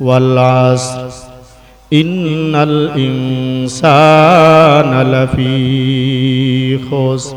والعصر إن الإنسان لفي خسر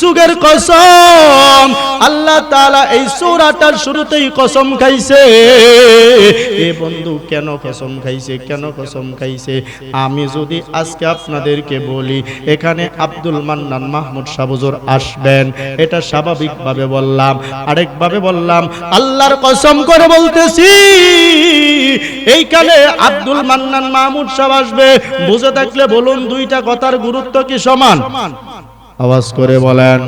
যুগের কসম। আল্লাহ তাআলা এই সূরাটার শুরুতেই কসম খাইছে। এ বন্ধু, কেন কসম খাইছে? কেন কসম খাইছে? আমি যদি আজকে আপনাদেরকে বলি, এখানে আব্দুল মান্নান মাহমুদ সাবুজুর আসবেন। এটা স্বাভাবিকভাবে বললাম। আরেকভাবে বললাম, আল্লাহর কসম করে বলতেছি, এইখানে আব্দুল মান্নান মাহমুদ সাহেব আসবে। বুঝে থাকলে বলুন, দুইটা কথার গুরুত্ব কি সমান? আওয়াজ করে বলেন,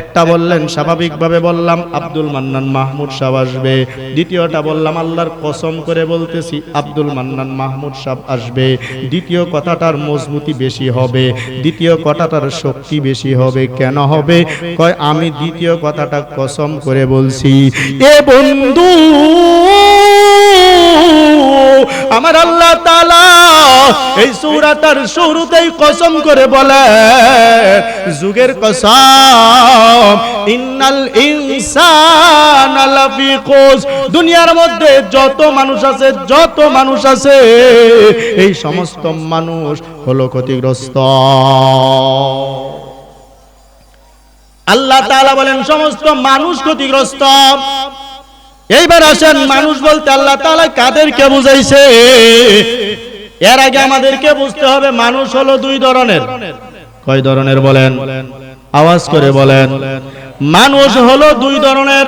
একটা বললেন, স্বাভাবিকভাবে বললাম, আব্দুল মান্নান মাহমুদ সাহেব আসবে। দ্বিতীয়টা বললাম, আল্লাহর কসম করে বলতেছি, আব্দুল মান্নান মাহমুদ সাহেব আসবে। দ্বিতীয় কথাটার মজবুতি বেশি হবে, দ্বিতীয় কথাটার শক্তি বেশি হবে, কেন হবে? কয়, আমি দ্বিতীয় কথাটা কসম করে বলছি, এ বন্ধু আমার আল্লাহ তাআলা এই সূরাটার শুরুতেই কসম করে বলে, যুগের কসম, ইন্নাল ইনসানা লাফি খুস দুনিয়ার মধ্যে যত মানুষ আছে, যত মানুষ আছে, এই সমস্ত মানুষ হলো ক্ষতিগ্রস্ত। আল্লাহ তাআলা বলেন, সমস্ত মানুষ ক্ষতিগ্রস্ত। এইবার আসেন, মানুষ বলতে আল্লাহ তালা কাদেরকে বুঝাইছে? এর আগে আমাদেরকে বুঝতে হবে, মানুষ হলো দুই ধরনের। কয় ধরনের বলেন? আওয়াজ করে বলেন। মানুষ হলো দুই ধরনের।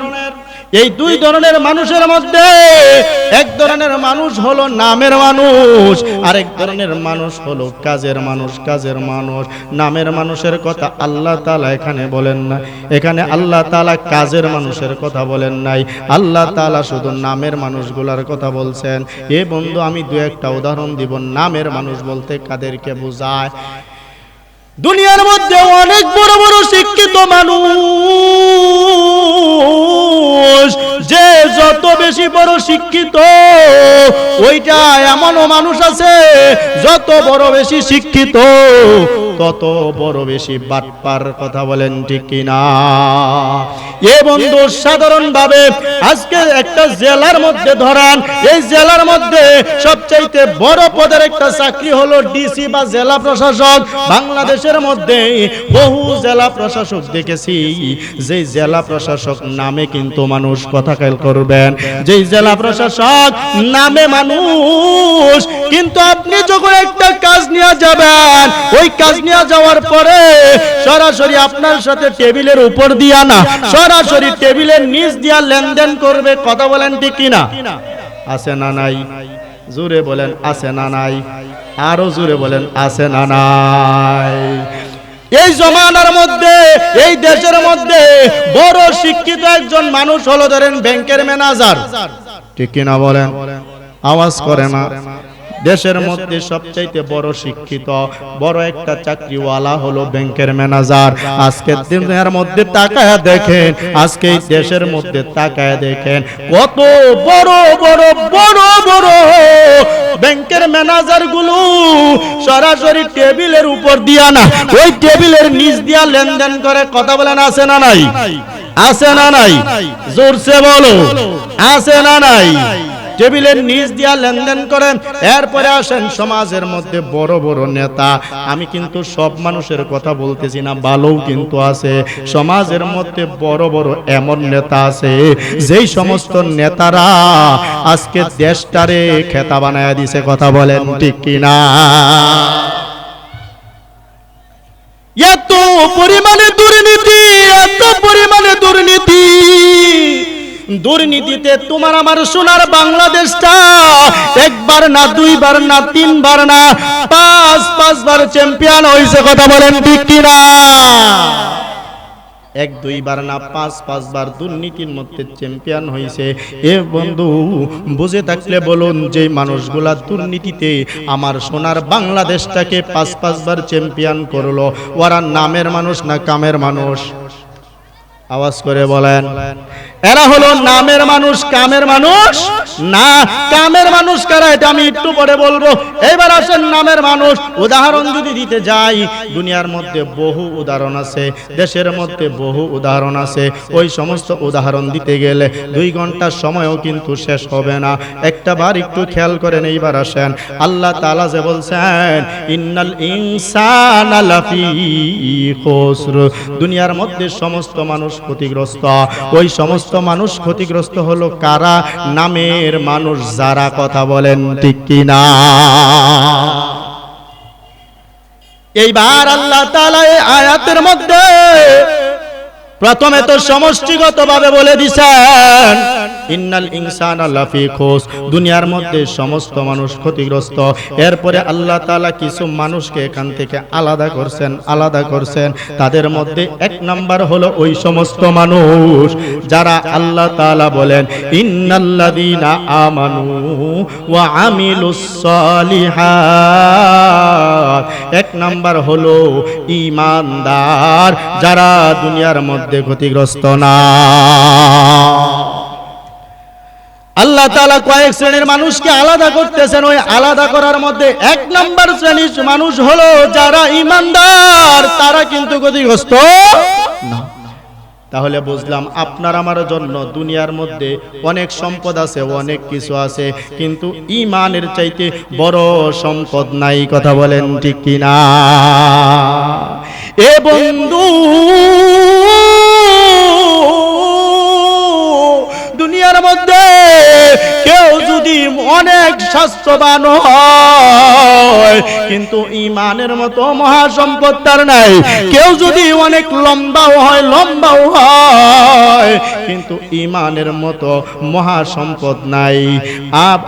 এই দুই ধরনের মানুষের মধ্যে এক ধরনের মানুষ হলো নামের মানুষ আরেক ধরনের মানুষ হলো কাজের মানুষ কাজের মানুষ। নামের মানুষের কথা আল্লাহ তালা এখানে বলেন না। এখানে আল্লাহ তালা কাজের মানুষের কথা বলেন নাই। আল্লাহ তালা শুধু নামের মানুষগুলার কথা বলছেন। এ বন্ধু আমি দু একটা উদাহরণ দিব। নামের মানুষ বলতে কাদেরকে বোঝায়? দুনিয়ার মধ্যে অনেক বড় বড় শিক্ষিত মানুষ, যে যত বেশি বড় শিক্ষিত, ওইটা এমনও মানুষ আছে, যত বড় বেশি শিক্ষিত, তত বড় বেশি বাটপার কথা বলেন ঠিক কিনা? এ বন্ধু সাধারণ ভাবে আজকে একটা জেলার মধ্যে ধরান, এই জেলার মধ্যে সবচাইতে বড় পদের একটা চাকরি হলো ডিসি বা জেলা প্রশাসক বাংলাদেশের মধ্যে বহু জেলা প্রশাসক দেখেছি। যে জেলা প্রশাসক নামে কিন্তু মানুষ কথা খেয়াল করবেন। যে জেলা প্রশাসক নামে মানুষ, কিন্তু আপনি যখন একটা কাজ নিয়ে যাবেন, ওই কাজ নিয়ে যাওয়ার পরে সরাসরি আপনার সাথে টেবিলের উপর দিয়া না, সরাসরি টেবিলের নিচ দিয়া লেনদেন করবে, কথা বলেন ঠিক কিনা? আছে না নাই? জোরে বলেন, আছে না নাই? আরও জোরে বলেন, আছে না নাই। এই জমানার মধ্যে, এই দেশের মধ্যে বড় শিক্ষিত একজন মানুষ হলো ধরেন ব্যাংকের ম্যানেজার। ঠিক কিনা বলেন? আওয়াজ করে না। দেশের মধ্যে সবচাইতে বড় শিক্ষিত, বড় একটা চাকরিওয়ালা হলো ব্যাংকের ম্যানেজার। আজকের দিনের মধ্যে তাকায় দেখেন, আজকে দেশের মধ্যে তাকায় দেখেন, কত বড় বড় বড় বড়। ব্যাংকের ম্যানেজারগুলো সরাসরি টেবিলের উপর দিয়া না, ওই টেবিলের নিচ দিয়া লেনদেন করে কথা বলেন, আছে না নাই? আছে না নাই? জোরসে বলো, আছে না নাই? টেবিলের নিচ দিয়া লেনদেন করেন। এরপরে আসেন সমাজের মধ্যে বড় বড় নেতা। আমি কিন্তু সব মানুষের কথা বলতেছি না, ভালোও কিন্তু আছে। সমাজের মধ্যে বড় বড় এমন নেতা আছে, যেই সমস্ত নেতারা আজকে দেশটারে খেতা বানায় দিছে, কথা বলেন ঠিক কিনা? দুর্নীতিতে তোমার আমার সোনার বাংলাদেশটা। একবার না, দুইবার না, তিনবার না, পাঁচ, পাঁচবার চ্যাম্পিয়ন হয়েছে কথা বলেন ঠিক কিনা? এক, দুইবার না, পাঁচ, পাঁচবার দুর্নীতির মধ্যে চ্যাম্পিয়ন হয়েছে এ বন্ধু, বুঝে থাকলে বলুন যে মানুষগুলা দুর্নীতিতে আমার সোনার বাংলাদেশটাকে পাঁচ, পাঁচবার চ্যাম্পিয়ন করল। ওরা নামের মানুষ না কামের মানুষ? আওয়াজ করে বলেন। এরা হলো নামের মানুষ, কামের মানুষ? না, কামের মানুষ কারা? এটা আমি একটু পরে বলব। এবার আসেন নামের মানুষ। উদাহরণ যদি দিতে যাই, দুনিয়ার মধ্যে বহু উদাহরণ আছে, দেশের মধ্যে বহু উদাহরণ আছে। ওই সমস্ত উদাহরণ দিতে গেলে দুই ঘণ্টার সময়ও কিন্তু শেষ হবে না। একটা বার একটু খেয়াল করেন এইবার আসেন। আল্লাহ তাআলা যে বলছেন, ইন্নাল ইনসানা দুনিয়ার মধ্যে সমস্ত মানুষ ক্ষতিগ্রস্ত। ওই সমস্ত মানুষ, ক্ষতিগ্রস্ত হলো কারা? নামের মানুষ যারা কথা বলেন, ঠিক কিনা? এইবার আল্লাহ তালা আয়াতের মধ্যে প্রথমে তো সমষ্টিগতভাবে বলে দিছেন, ইন্নাল ইনসানা লাফি খুস দুনিয়ার মধ্যে সমস্ত মানুষ ক্ষতিগ্রস্ত। এরপরে আল্লাহ তাআলা কিছু মানুষকে এখান থেকে আলাদা করছেন আলাদা করছেন। তাদের মধ্যে এক নাম্বার হলো ওই সমস্ত মানুষ যারা আল্লাহ তাআলা বলেন, ইন্নাল্লাযীনা আমানু ওয়া আমিলুস সালিহাত এক নাম্বার হলো ঈমানদার যারা দুনিয়ার মধ্যে ক্ষতিগ্রস্ত না। আল্লাহ তালা কয়েক শ্রেণির মানুষকে আলাদা করতেছেন। ওই আলাদা করার মধ্যে এক নম্বর শ্রেণির মানুষ হলো যারা ইমানদার, তারা কিন্তু ক্ষতিগ্রস্ত না। তাহলে বুঝলাম আপনার আমার জন্য দুনিয়ার মধ্যে অনেক সম্পদ আছে, অনেক কিছু আছে, কিন্তু ইমানের চাইতে বড় সম্পদ নাই, কথা বলেন ঠিক কিনা? এ বন্ধু দুনিয়ার মধ্যে কেউ যদি অনেক স্বাস্থ্যবান হয়, কিন্তু ইমানের মতো মহাসম্পদ তার নাই। কেউ যদি অনেক লম্বাও হয় লম্বাও হয়, কিন্তু ইমানের মতো মহাসম্পদ নাই। আপ,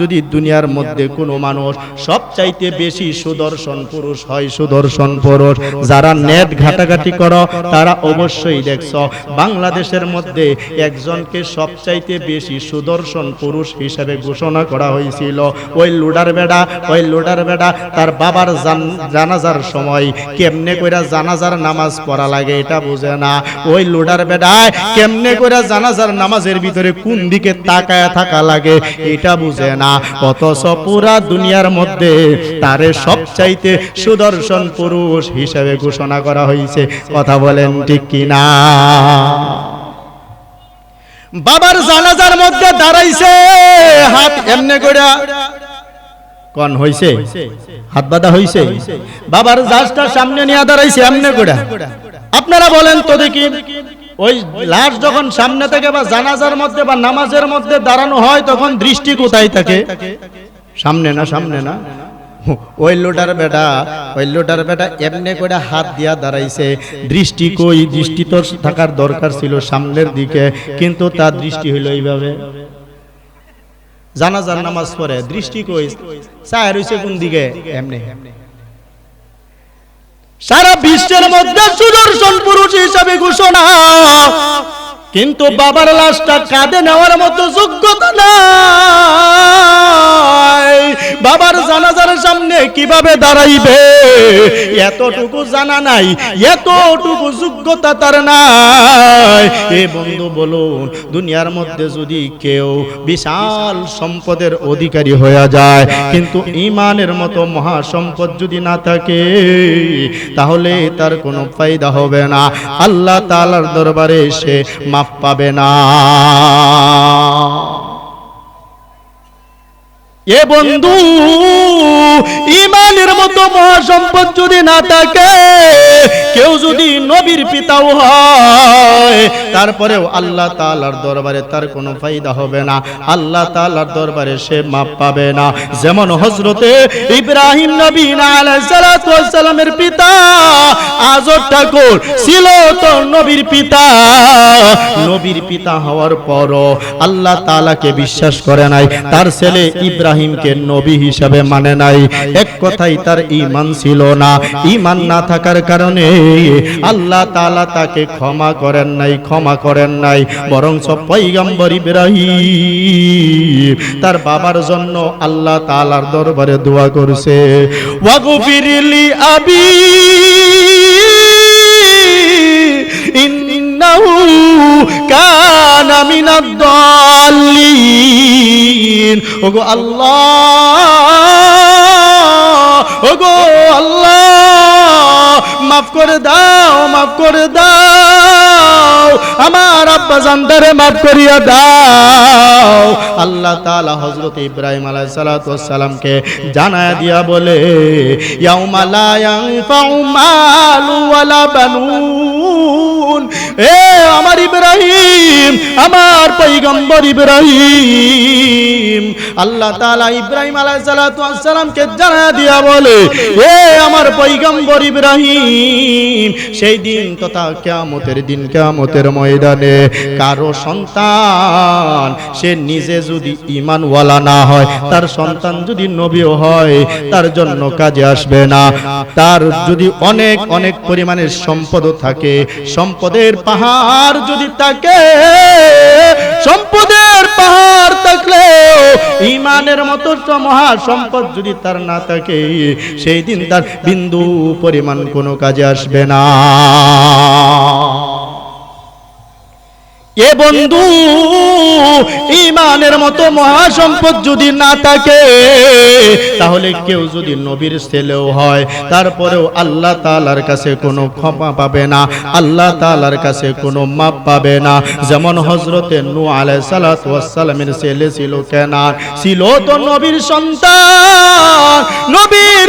যদি দুনিয়ার মধ্যে কোনো মানুষ সবচাইতে বেশি সুদর্শন পুরুষ হয়, সুদর্শন পুরুষ, যারা নেট ঘাটাঘাটি করো, তারা অবশ্যই দেখছ, বাংলাদেশের মধ্যে একজনকে সবচাইতে বেশি সুদর্শন পুরুষ হিসেবে ঘোষণা করা হয়েছিল। ওই লুডার বেড়া, ওই লুডার বেড়া তার বাবার জানাজার সময় কেমনে কইরা জানাজার নামাজ পড়া লাগে এটা বুঝে না। ওই লুডার বেড়ায় কেমনে কইরা জানাজার নামাজের ভিতরে কোন দিকে তাকায় থাকা লাগে এটা বুঝে না। অথচ পুরা দুনিয়ার মধ্যে তারে সবচাইতে সুদর্শন পুরুষ হিসেবে ঘোষণা করা হয়েছে কথা বলেন ঠিক কিনা? বাবার জানাজার মধ্যে দাঁড়াইছে, হাত এমনে করে কন হইছে? হাত বাঁধা হইছে? বাবার জাহাজটা সামনে নিয়ে দাঁড়াইছে এমনে করে আপনারা বলেন তো দেখি, ওই লাশ যখন সামনে থেকে বা জানাজার মধ্যে বা নামাজের মধ্যে দাঁড়ানো হয়, তখন দৃষ্টি কোথায় থাকে? সামনে না সামনে না? ওই লোটার বেটা, ওই লোটার বেটা এমনি করে হাত দিয়া দাঁড়াইছে। দৃষ্টি কই, দৃষ্টি তো থাকার দরকার ছিল সামনের দিকে, কিন্তু তার দৃষ্টি হইল এইভাবে। জানাজার নামাজ পড়ে, দৃষ্টি কই চায় রইছে কোন দিকে? এমনি। সারা বিশ্বের মধ্যে সুদর্শন পুরুষ হিসাবে ঘোষণা। কিন্তু বাবার লাশটা কাঁধে নেওয়ার মতো যোগ্যতা নাই বাবার জানাজার সামনে কীভাবে দাঁড়াইবে? এতটুকু জানা নাই, এতটুকু যোগ্যতা তার নাই। এ বন্ধু, বলুন, দুনিয়ার মধ্যে যদি কেউ বিশাল সম্পদের অধিকারী হয়ে যায়, কিন্তু ইমানের মতো মহাসম্পদ যদি না থাকে, তাহলে তার কোনো ফায়দা হবে না। আল্লাহ তাআলার দরবারে সে মাফ পাবে না। এ বন্ধু, ইমানের মতো মহাসম্পদ যদি না থাকে, কেউ যদি নবীর পিতাও হয়, তারপরেও আল্লাহ তাআলার দরবারে তার কোনো ফায়দা হবে না। আল্লাহ তাআলার দরবারে সে মাপ পাবে না। যেমন হযরতে ইব্রাহিম নবী আলাইহিস সালামের পিতা আজর ঠাকুর ছিল তো নবীর পিতা। নবীর পিতা হওয়ার পরও আল্লাহ তাআলাকে বিশ্বাস করে নাই। তার ছেলে ইব্রাহিম ইব্রাহিমকে নবী হিসাবে মানে নাই। এক কথাই তার ইমান ছিল না। ইমান না থাকার কারণে আল্লাহ তালা তাকে ক্ষমা করেন নাই, ক্ষমা করেন নাই। বরং সব পয়গম্বর ইব্রাহিম তার বাবার জন্য আল্লাহ তাআলার দরবারে দোয়া করছে। আবি ওগো আল্লাহ ওগো আল্লাহ, মাফ করে দাও, মাফ করে দাও, আমার আব্বা জানদারে মাফ করিয়া দাও। আল্লাহ তাআলা হযরত ইব্রাহিম আলাইহিস সালাতু ওয়াস সালামকে জানায়া দিয়া বলে, ইয়াউমা লা এ আমার ইব্রাহিম, আমার পয়গম্বর ইব্রাহিম। আল্লাহ তাআলা ইব্রাহিম আলাইহিস সালাতু ওয়াস সালামকে জানায়া দিয়া বলে, এ আমার পয়গম্বর ইব্রাহিম, সেই দিন তথা কিয়ামতের দিন কিয়ামতের ময়দানে কারও সন্তান, সে নিজে যদি ঈমানওয়ালা না হয়, তার সন্তান যদি নবীও হয়, তার জন্য কাজে আসবে না। তার যদি অনেক অনেক পরিমাণের সম্পদও থাকে, সম্পদের পাহাড় যদি থাকে সম্পদের পাহাড় থাকলে ইমানের মতো মহা সম্পদ যদি তার না থাকে, সেই দিন তার বিন্দু পরিমাণ কোনো কাজে আসবে না। এ বন্ধু ইমানের মতো মহাসম্পদ যদি না থাকে তাহলে কেউ যদি নবীর ছেলেও হয় তারপরেও আল্লাহ তাআলার কাছে কোনো ক্ষমা পাবে না আল্লাহ তাআলার কাছে কোনো মাপ পাবে না। যেমন হজরতে নূহ আলাইহিস সালাতু ওয়াস সালামের ছেলে ছিল কেনান ছিল তো নবীর সন্তান। নবীর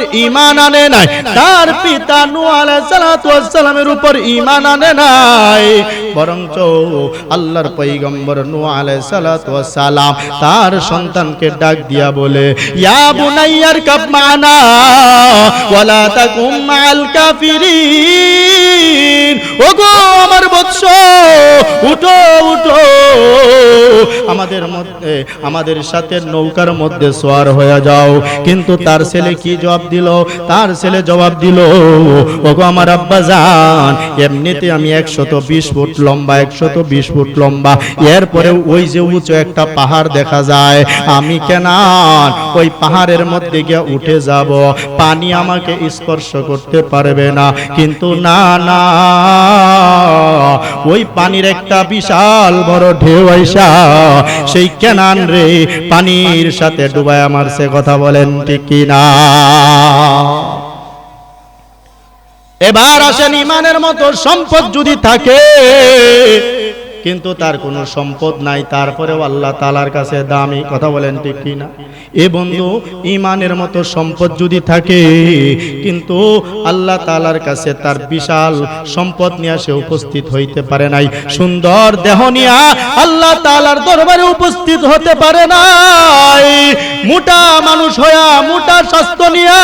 উপর ইমান আনে নাই। তার পিতা সালামের উপর ইমান আনে নাই। বরঞ্চ আল্লাহর পৈগম্বর সালাম তার সন্তানকে ডাক দিয়া বলে, ইয়া বুনাইয়ার কাপ মানা, ওয়ালা তাকুম মাআল কাফিরিন। ওগো আমার বৎস, উঠো উঠো। আমাদের মধ্যে, আমাদের সাথে নৌকার মধ্যে সোয়ার হয়ে যাও। কিন্তু তার ছেলে কি জবাব দিল? তার ছেলে জবাব দিল, ওগো আমার আব্বা জান, এমনিতে আমি একশত বিশ ফুট লম্বা, একশত বিশ ফুট লম্বা। এরপরে ওই যে উঁচু একটা পাহাড় দেখা যায়। আমি কেন ওই পাহাড়ের মধ্যে গিয়ে উঠে যাব। পানি আমাকে স্পর্শ করতে পারবে না। কিন্তু না না ওই পানির একটা বিশাল বড় ঢেউ আইসা, সেই কেনান রে পানির সাথে ডুবায় আমার সে কথা বলেন ঠিক না এবার আসেন ইমানের মতো সম্পদ যদি থাকে কিন্তু তার কোনো সম্পদ নাই, তারপরেও আল্লাহ তালার কাছে দামি কথা বলেন, ঠিক কি না? এ বন্ধু ইমানের মতো সম্পদ যদি থাকে, কিন্তু আল্লাহ তালার কাছে তার বিশাল সম্পদ নিয়ে সে উপস্থিত হইতে পারে নাই। সুন্দর দেহ নিয়া আল্লাহ তালার দরবারে উপস্থিত হতে পারে নাই। মোটা মানুষ হইয়া, মোটা স্বাস্থ্য নিয়া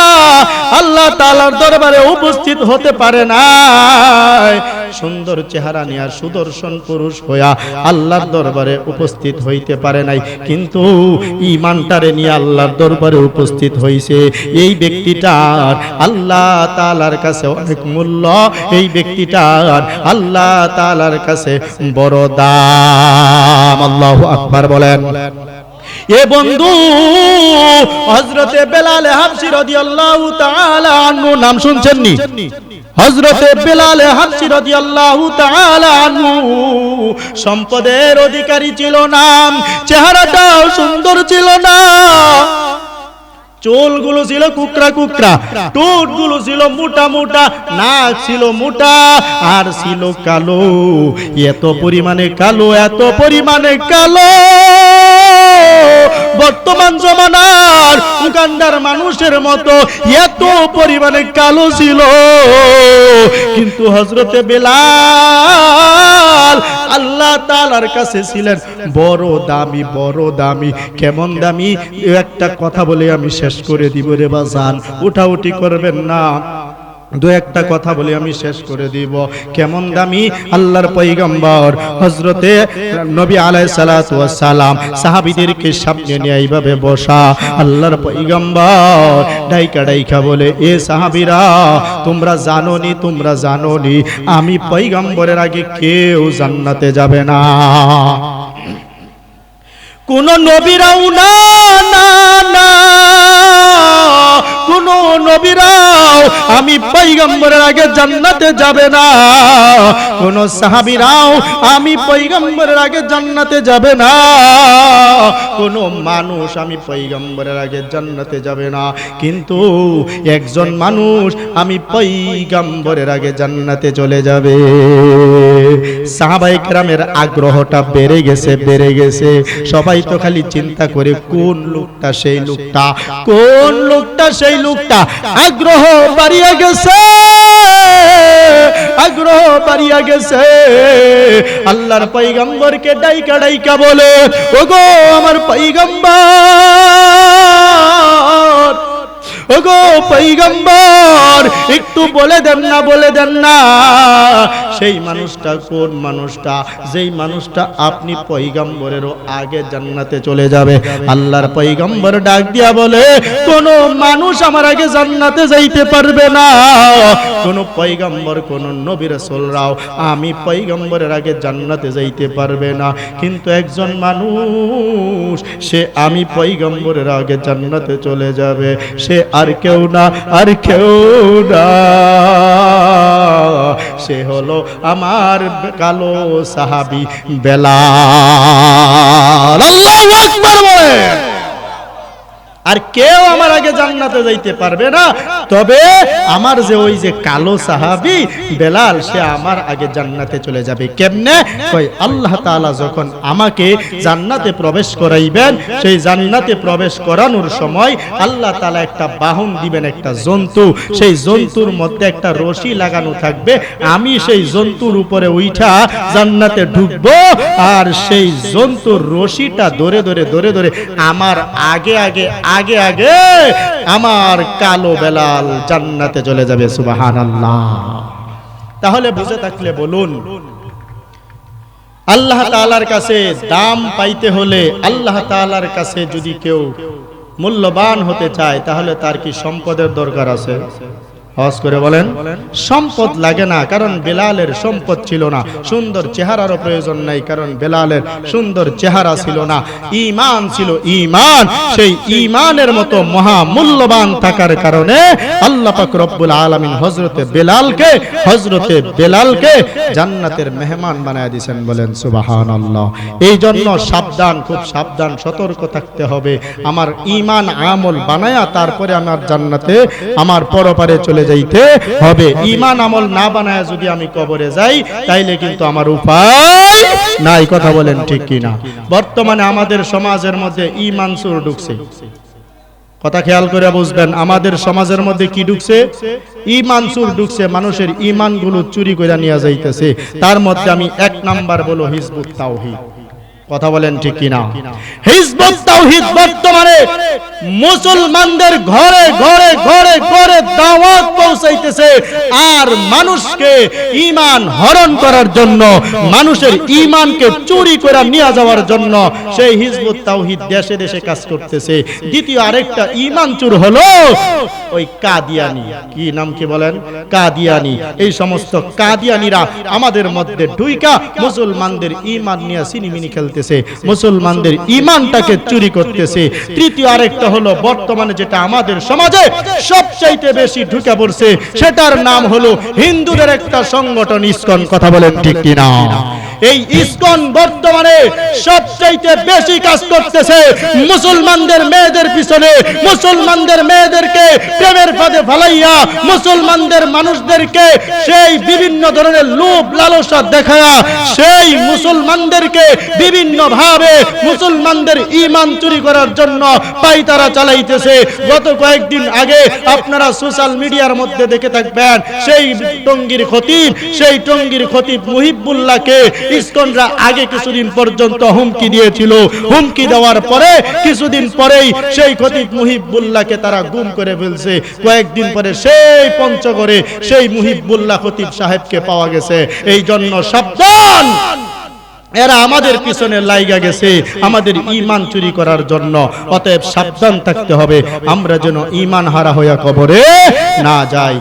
আল্লাহ তালার দরবারে উপস্থিত হতে পারে নাই। সুন্দর চেহারা নিয়া সুদর্শন পুরুষ হইয়া আল্লাহর দরবারে উপস্থিত হইতে পারে নাই। কিন্তু ইমানটারে নিয়ে আল্লাহর দরবারে উপস্থিত হইছে। এই ব্যক্তিটার আল্লাহ তালার কাছে অনেক মূল্য। এই ব্যক্তিটার আল্লাহ তালার কাছে বড় দাম। আল্লাহ আকবার বলেন। এ বন্ধু হজরতে বেলালে হাফসি রাদিয়াল্লাহু তাআলা আনহু নাম শুনছেন নি হজরতে বেলালে হাফসি রাদিয়াল্লাহু তাআলা আনহু, সম্পদের অধিকারী ছিল না, চেহারাটাও সুন্দর ছিল না। চুলগুলো ছিল কুকরা কুকরা ঠোঁটগুলো ছিল মোটা মোটা, নাক ছিল মোটা, আর ছিল কালো। এত পরিমাণে কালো, এত পরিমাণে কালো। বর্তমান জমানার উগান্ডার মানুষের মতো এত পরিমাণে কালো ছিল। কিন্তু হজরতে বেলাল আল্লাহ তালার কাছে ছিলেন বড় দামি বড় দামি, কেমন দামি? একটা কথা বলে আমি শেষ করে দিব রে বাজান। উঠাউটি করবেন না। দু একটা কথা বলে আমি শেষ করে দিব। কেমন দামি আল্লাহর পৈগম্বর হজরতে নবী আলাই সালাম, সাহাবিদেরকে সামনে নিয়ে এইভাবে বসা। আল্লাহর পৈগম্বর ডাইকা ডাইকা বলে, এ সাহাবিরা, তোমরা জানো নি তোমরা জানো নি আমি পৈগম্বরের আগে কেউ জান্নাতে যাবে না। কোন নবীরাও না না না কোন নবীরাও, আমি পৈগম্বরের আগে জান্নাতে যাবে না। কোন সাহাবীরাও, আমি পৈগম্বরের আগে জান্নাতে যাবে না। কোন মানুষ, আমি পৈগম্বরের আগে জান্নাতে যাবে না। কিন্তু একজন মানুষ, আমি পৈগম্বরের আগে জান্নাতে চলে যাবে। সাহাবাই কেরামের আগ্রহটা বেড়ে গেছে বেড়ে গেছে। সবাই তো খালি চিন্তা করে, কোন লোকটা সেই লোকটা? কোন লোকটা সেই লোকটা আগ্রহ বাড়িয়ে গেছে। আগ্রহ বাড়িয়ে গেছে। আল্লাহর পৈগম্বরকে ডাইকা ডাইকা বলে, ওগো আমার পৈগম্বর ওগো পৈগম্বর, একটু বলে দেন না, বলে দেন না। সেই মানুষটা কোন মানুষটা? যেই মানুষটা আপনি পৈগম্বরেরও আগে জান্নাতে চলে যাবে। আল্লাহর পৈগম্বর ডাক দিয়া বলে, কোন মানুষ আমার আগে জান্নাতে যাইতে পারবে না। কোন পৈগম্বর, কোন নবী রাসূলরাও আমি পৈগম্বরের আগে জান্নাতে যাইতে পারবে না। কিন্তু একজন মানুষ, সে আমি পৈগম্বরের আগে জান্নাতে চলে যাবে। সে আর কেউ না আর কেউ না। সে হলো আমার কালো সাহাবি বেলা আল্লাহু আর কেউ আমার আগে জান্নাতে যাইতে পারবে না। তবে আমার যে ওই যে কালো সাহাবি বেলাল, সে আমার আগে জান্নাতে চলে যাবে। কেমনে? কই আল্লাহ তাআলা যখন আমাকে জান্নাতে প্রবেশ করাইবেন, সেই জান্নাতে প্রবেশ করানোর সময় আল্লাহ তাআলা একটা বাহন দিবেন, একটা জন্তু। সেই জন্তুর মধ্যে একটা রশি লাগানো থাকবে। আমি সেই জন্তুর উপরে উইঠা জান্নাতে ঢুকবো আর সেই জন্তুর রশিটা ধরে ধরে ধরে ধরে আমার আগে আগে আগে আগে আমার কালো বেলাল জান্নাতে চলে যাবে সুবাহান তাহলে বুঝে থাকলে বলুন, আল্লাহ তালার কাছে দাম পাইতে হলে আল্লাহ তালার কাছে যদি কেউ মূল্যবান হতে চায়, তাহলে তার কি সম্পদের দরকার আছে? হজ করে বলেন সম্পদ লাগে না কারণ বেলালের সম্পদ ছিল না। সুন্দর চেহারারও প্রয়োজন নাই কারণ বেলালের সুন্দর চেহারা ছিল না। ইমান ছিল ইমান সেই ইমানের মতো মহা মূল্যবান থাকার কারণে আল্লাহ পাক রব্বুল আলামিন হযরতে বেলালকে হযরতে বেলালকে জান্নাতের মেহমান বানায় দিয়েছেন বলেন সুবহানাল্লাহ। এই জন্য সাবধান খুব সাবধান সতর্ক থাকতে হবে। আমার ইমান আমল বানায়া তারপরে আমার জান্নাতে আমার পরপারে চলে যাইতে হবে। ইমান আমল না বানায় যদি আমি কবরে যাই, তাইলে কিন্তু আমার উপায় নাই। কথা বলেন ঠিক কিনা? বর্তমানে আমাদের সমাজের মধ্যে ইমান সুর ঢুকছে। কথা খেয়াল করে বুঝবেন, আমাদের সমাজের মধ্যে কি ঢুকছে? ইমান সুর ঢুকছে, মানুষের ইমানগুলো চুরি করে নিয়ে যাইতেছে। তার মধ্যে আমি এক নাম্বার বলো হিজবুত তাওহীদ। কথা বলেন ঠিক কিনা? হিজবুত তাওহীদ বর্তমানে মুসলমানদের ঘরে ঘরে ঘরে ঘরে দাওয়াত পৌঁছাইতেছে। আর মানুষকে ঈমান হরণ করার জন্য, মানুষের ঈমানকে চুরি করে নিয়ে যাওয়ার জন্য সেই হিজবুত তাওহীদ দেশে দেশে কাজ করতেছে। দ্বিতীয় আরেকটা ঈমান চুর হলো ওই কাদিয়ানি। কি নাম কি বলেন? কাদিয়ানি। এই সমস্ত কাদিয়ানিরা আমাদের মধ্যে ঢুইকা মুসলমানদের ঈমান নিয়ে সিনিমিনি খেলতেছে। মুসলমানদের ঈমানটাকে চুরি করতেছে। তৃতীয় আরেকটা হলো বর্তমানে যেটা আমাদের সমাজে সবচাইতে বেশি ঢুকে পড়ছে, সেটার নাম হলো হিন্দুদের একটা সংগঠন, ইসকন, কথা বলেন ঠিক কিনা? এই ইসকন বর্তমানে সবচাইতে বেশি কাজ করতেছে মুসলমানদের মেয়েদের পিছনে, মুসলমানদের মেয়েদেরকে প্রেমের ফাঁদে ফালাইয়া, মুসলমানদের মানুষদেরকে সেই বিভিন্ন ধরনের লোভ লালসা দেখায়া, সেই মুসলমানদেরকে বিভিন্ন ভাবে মুসলমানদের ইমান চুরি করার জন্য পাইতারা চালাইতেছে। গত কয়েকদিন আগে আপনারা সোশ্যাল মিডিয়ার মধ্যে দেখে থাকবেন, সেই টঙ্গীর খতিব, সেই টঙ্গীর খতিব মুহিবুল্লাহকে ইসকনরা আগে কিছুদিন পর্যন্ত হুমকি দিয়েছিল। হুমকি দেওয়ার পরে কিছুদিন পরেই সেই খতিব মুহিবুল্লাহকে তারা গুম করে ফেলছে। কয়েকদিন পরে সেই পঞ্চগড়ে সেই মুহিবুল্লাহ খতিব সাহেবকে পাওয়া গেছে। এই জন্য সাবধান! এরা আমাদের পিছনে লাইগা গেছে। আমাদের ইমান চুরি করার জন্য। অতএব সাবধান থাকতে হবে। আমরা যেন ইমান হারা হইয়া কবরে না যাই।